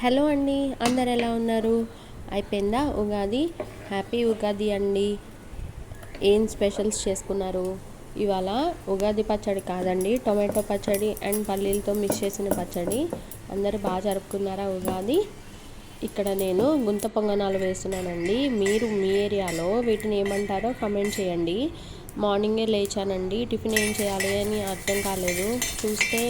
Hello అండి అందరు ఎలా ఉన్నారు? అయిపోయిందా ఉగాది? హ్యాపీ ఉగాది అండి. ఏం స్పెషల్స్ చేసుకున్నారు? ఇవాళ ఉగాది పచ్చడి కాదండి టొమాటో పచ్చడి అండ్ పల్లీలతో మిక్స్ చేసిన పచ్చడి. అందరూ బాగా జరుపుకున్నారా ఉగాది? ఇక్కడ నేను గుంత పొంగనాలు వేస్తున్నానండి. మీరు మీ ఏరియాలో వీటిని ఏమంటారో కమెంట్ చేయండి. మార్నింగే లేచానండి. టిఫిన్ ఏం చేయాలి అని అర్థం కాలేదు. చూస్తే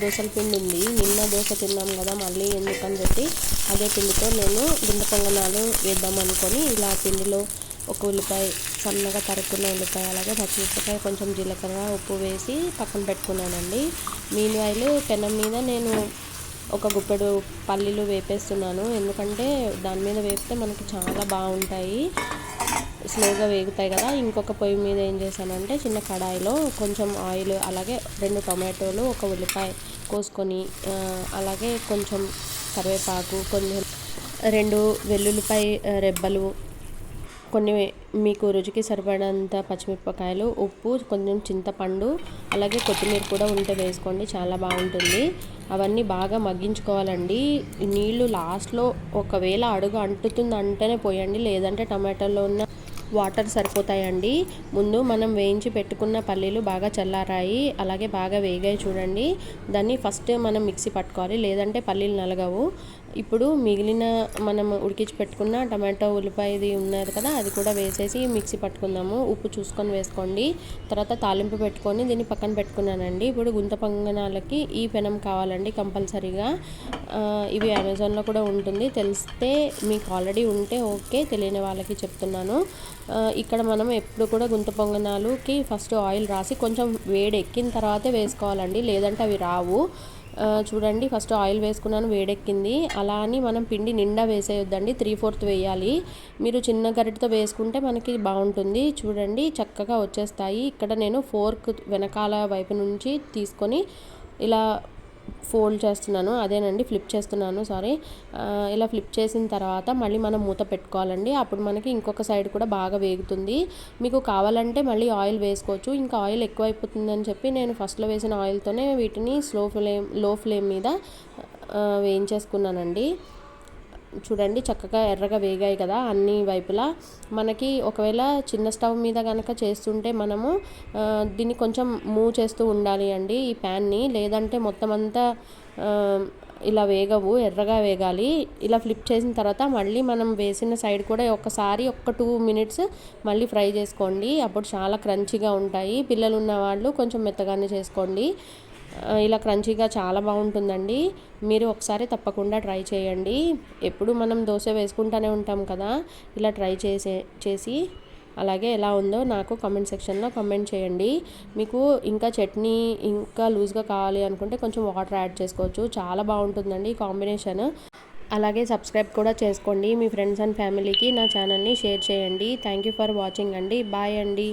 దోశల పిండి ఉంది. నిన్న దోశ తిన్నాం కదా మళ్ళీ ఎందుకని చెప్పి అదే పిండితో నేను గుంత పొంగనాలు వేద్దాం అనుకొని ఇలా పిండిలో ఒక ఉల్లిపాయ సన్నగా తరుక్కున్న ఉల్లిపాయ అలాగే పచ్చిమిరపకాయ కొంచెం జీలకర్ర ఉప్పు వేసి పక్కన పెట్టుకున్నానండి. మీన్ ఆయిల్ పెనం మీద నేను ఒక గుప్పెడు పల్లీలు వేపేస్తున్నాను. ఎందుకంటే దాని మీద వేపితే మనకి చాలా బాగుంటాయి. స్లోగా వేగుతాయి కదా. ఇంకొక పొయ్యి మీద ఏం చేశానంటే చిన్న కడాయిలో కొంచెం ఆయిల్ అలాగే రెండు టొమాటోలు ఒక ఉల్లిపాయ కోసుకొని అలాగే కొంచెం కరివేపాకు కొంచెం రెండు వెల్లుల్లిపాయ రెబ్బలు కొన్ని మీకు రుచికి సరిపడంత పచ్చిమిరపకాయలు ఉప్పు కొంచెం చింతపండు అలాగే కొత్తిమీర కూడా ఉంటే వేసుకోండి చాలా బాగుంటుంది. అవన్నీ బాగా మగ్గించుకోవాలండి. నీళ్ళు లాస్ట్లో ఒకవేళ అడుగు అంటుతుంది అంటేనే పోయండి లేదంటే టమాటాలో ఉన్న వాటర్ సరిపోతాయండి. ముందు మనం వేయించి పెట్టుకున్న పల్లీలు బాగా చల్లారాయి అలాగే బాగా వేగాయి చూడండి. దాన్ని ఫస్ట్ మనం మిక్సీ పట్టుకోవాలి లేదంటే పల్లీలు నలగవు. ఇప్పుడు మిగిలిన మనం ఉడికించి పెట్టుకున్న టమాటో ఉల్లిపాయది ఉన్నది కదా అది కూడా వేసేసి మిక్సీ పట్టుకుందాము. ఉప్పు చూసుకొని వేసుకోండి. తర్వాత తాలింపు పెట్టుకొని దీన్ని పక్కన పెట్టుకున్నానండి. ఇప్పుడు గుంత పొంగనాలకి ఈ పెనం కావాలండి కంపల్సరీగా. ఇవి అమెజాన్లో కూడా ఉంటుంది. తెలిస్తే మీకు ఆల్రెడీ ఉంటే ఓకే తెలియని వాళ్ళకి చెప్తున్నాను. ఇక్కడ మనం ఎప్పుడు కూడా గుంత పొంగనాలుకి ఫస్ట్ ఆయిల్ రాసి కొంచెం వేడి ఎక్కిన తర్వాతే వేసుకోవాలండి. లేదంటే అవి రావు. చూడండి ఫస్ట్ ఆయిల్ వేసుకున్నాను వేడెక్కింది. అలా అని మనం పిండి నిండా వేసేయొద్దండి. త్రీ ఫోర్త్ వేయాలి. మీరు చిన్న గరిటతో వేసుకుంటే మనకి బాగుంటుంది. చూడండి చక్కగా వచ్చేస్తాయి. ఇక్కడ నేను ఫోర్క్ వెనకాల వైపు నుంచి తీసుకొని ఇలా ఫోల్డ్ చేస్తున్నాను. అదేనండి ఫ్లిప్ చేస్తున్నాను సారీ. ఇలా ఫ్లిప్ చేసిన తర్వాత మళ్ళీ మనం మూత పెట్టుకోవాలండి. అప్పుడు మనకి ఇంకొక సైడ్ కూడా బాగా వేగుతుంది. మీకు కావాలంటే మళ్ళీ ఆయిల్ వేసుకోవచ్చు. ఇంకా ఆయిల్ ఎక్కువైపోతుందని చెప్పి నేను ఫస్ట్లో వేసిన ఆయిల్తోనే వీటిని స్లో ఫ్లేమ్లో ఫ్లేమ్ మీద వేయించేసుకున్నానండి. చూడండి చక్కగా ఎర్రగా వేగాయి కదా అన్ని వైపులా. మనకి ఒకవేళ చిన్న స్టవ్ మీద కనుక చేస్తుంటే మనము దీన్ని కొంచెం మూవ్ చేస్తూ ఉండాలి అండి ఈ ప్యాన్ని. లేదంటే మొత్తం అంతా ఇలా వేగవు ఎర్రగా వేగాలి. ఇలా ఫ్లిప్ చేసిన తర్వాత మళ్ళీ మనం వేసిన సైడ్ కూడా ఒకసారి ఒక్క టూ మినిట్స్ మళ్ళీ ఫ్రై చేసుకోండి. అప్పుడు చాలా క్రంచిగా ఉంటాయి. పిల్లలు ఉన్న వాళ్ళు కొంచెం మెత్తగానే చేసుకోండి. ఇలా క్రంచీగా చాలా బాగుంటుందండి. మీరు ఒకసారి తప్పకుండా ట్రై చేయండి. ఎప్పుడు మనం దోశ వేసుకుంటూనే ఉంటాం కదా ఇలా ట్రై చేసే చేసి అలాగే ఎలా ఉందో నాకు కమెంట్ సెక్షన్లో కమెంట్ చేయండి. మీకు ఇంకా చట్నీ ఇంకా లూజ్గా కావాలి అనుకుంటే కొంచెం వాటర్ యాడ్ చేసుకోవచ్చు. చాలా బాగుంటుందండి కాంబినేషన్ అలాగే సబ్స్క్రైబ్ కూడా చేసుకోండి. మీ ఫ్రెండ్స్ అండ్ ఫ్యామిలీకి నా ఛానల్ని షేర్ చేయండి. థ్యాంక్ యూ ఫర్ వాచింగ్ అండి. బాయ్ అండి.